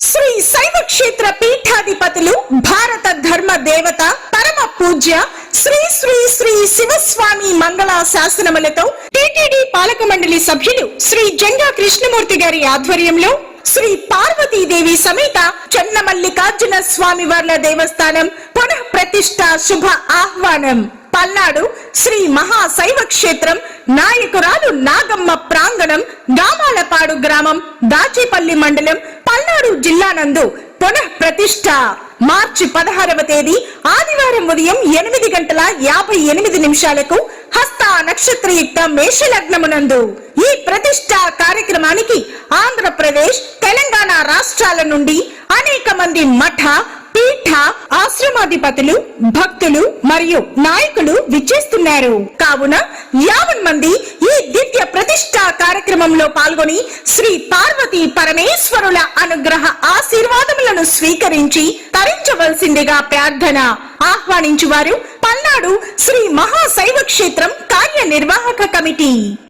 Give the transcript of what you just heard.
శ్రీ శైవ క్షేత్ర పీఠాధిపతులు భారత ధర్మ దేవత పరమ పూజ్య శ్రీ శ్రీ శ్రీ శివస్వామి మంగళ శాసనములతో టిటిడి పాలక మండలి సభ్యులు శ్రీ జంగా కృష్ణమూర్తి గారి ఆధ్వర్యంలో శ్రీ పార్వతీదేవి సమేత చెన్నమల్లికార్జున స్వామి వార్ల దేవస్థానం పునః ప్రతిష్ట శుభ ఆహ్వానం. పల్నాడు శ్రీ మహాశైవ క్షేత్రం నాయకురాలు నాగమ్మ ప్రాంగణం గామాలపాడు గ్రామం దాచేపల్లి మండలం పల్నాడు జిల్లా నందు పునః ప్రతిష్ట మార్చి పదహారవ తేదీ ఆదివారం ఉదయం ఎనిమిది గంటల యాభై ఎనిమిది నిమిషాలకు హస్త నక్షత్రయుక్త మేషలగ్నమునందు ఈ ప్రతిష్ట కార్యక్రమానికి ఆంధ్రప్రదేశ్ తెలంగాణ రాష్ట్రాల నుండి అనేక మంది మఠ పీఠ ఆశ్రమాధిపతులు భక్తులు మరియు నాయకులు విచ్చేస్తున్నారు. కావున యావన్ మంది ఈ దివ్య ప్రతిష్ట కార్యక్రమంలో పాల్గొని శ్రీ పార్వతి పరమేశ్వరుల అనుగ్రహ ఆశీర్వాదములను స్వీకరించి తరించవలసిందిగా ప్రార్థన ఆహ్వానించువారు పల్నాడు శ్రీ మహాశైవ క్షేత్రం కార్యనిర్వాహక కమిటీ.